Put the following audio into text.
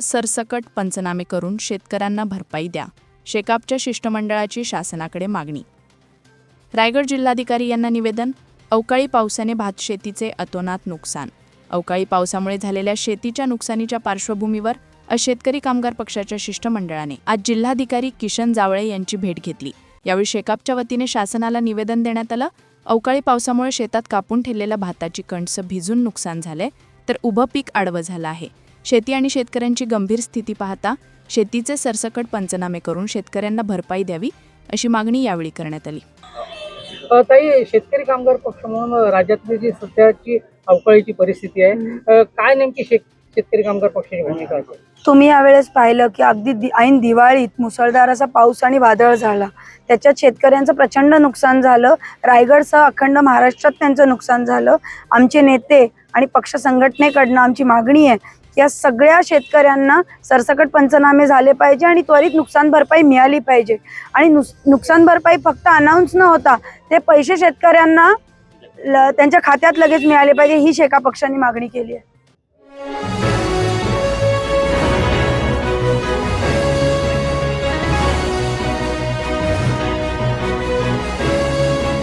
सरसकट पंचनामे करून शेतकऱ्यांना भरपाई द्या शेकापच्या शिष्टमंडळाची शासनाकडे मागणी. रायगड जिल्हाधिकारी यांना निवेदन अवकाळी पावसाने भातशेतीचे अतोनात नुकसान. अवकाळी पावसामुळे झालेल्या शेतीच्या नुकसानीच्या पार्श्वभूमीवर अशेतकरी शेतकरी कामगार पक्षाच्या शिष्टमंडळाने आज जिल्हाधिकारी किशन जावळे यांची भेट घेतली. यावेळी शेकापच्या वतीने शासनाला निवेदन देण्यात आलं अवकाळी पावसामुळे शेतात कापून ठेवलेल्या भाताची कणसं भिजून नुकसान झालंय तर उभं पीक आडवं झालं आहे. शेती आणि शेतकऱ्यांची गंभीर स्थिती पाहता शेतीचे सरसकट पंचनामे करून शेतकऱ्यांना भरपाई द्यावी अशी मागणी यावेळी करण्यात आली. अ, ताई शेतकरी कामगार पक्ष म्हणून राज्यातली जी सध्याची अवकाळीची परिस्थिती आहे काय नेमकी शेत शेतकरी कामगार पक्षाची भूमिका आहे? तुम्ही यावेळेस पाहिलं की अगदी ऐन दिवाळीत मुसळधार असा पाऊस आणि वादळ झाला. त्याच्यात शेतकऱ्यांचं प्रचंड नुकसान झालं. रायगडसह अखंड महाराष्ट्रात त्यांचं नुकसान झालं. आमचे नेते आणि पक्ष संघटनेकडनं आमची मागणी आहे या सगळ्या शेतकऱ्यांना सरसकट पंचनामे झाले पाहिजे आणि त्वरित नुकसान भरपाई मिळाली पाहिजे. आणि नुस नुकसान भरपाई फक्त अनाऊन्स न होता ते पैसे शेतकऱ्यांना त्यांच्या खात्यात लगेच मिळाले पाहिजे ही शेका पक्षाने मागणी केली आहे.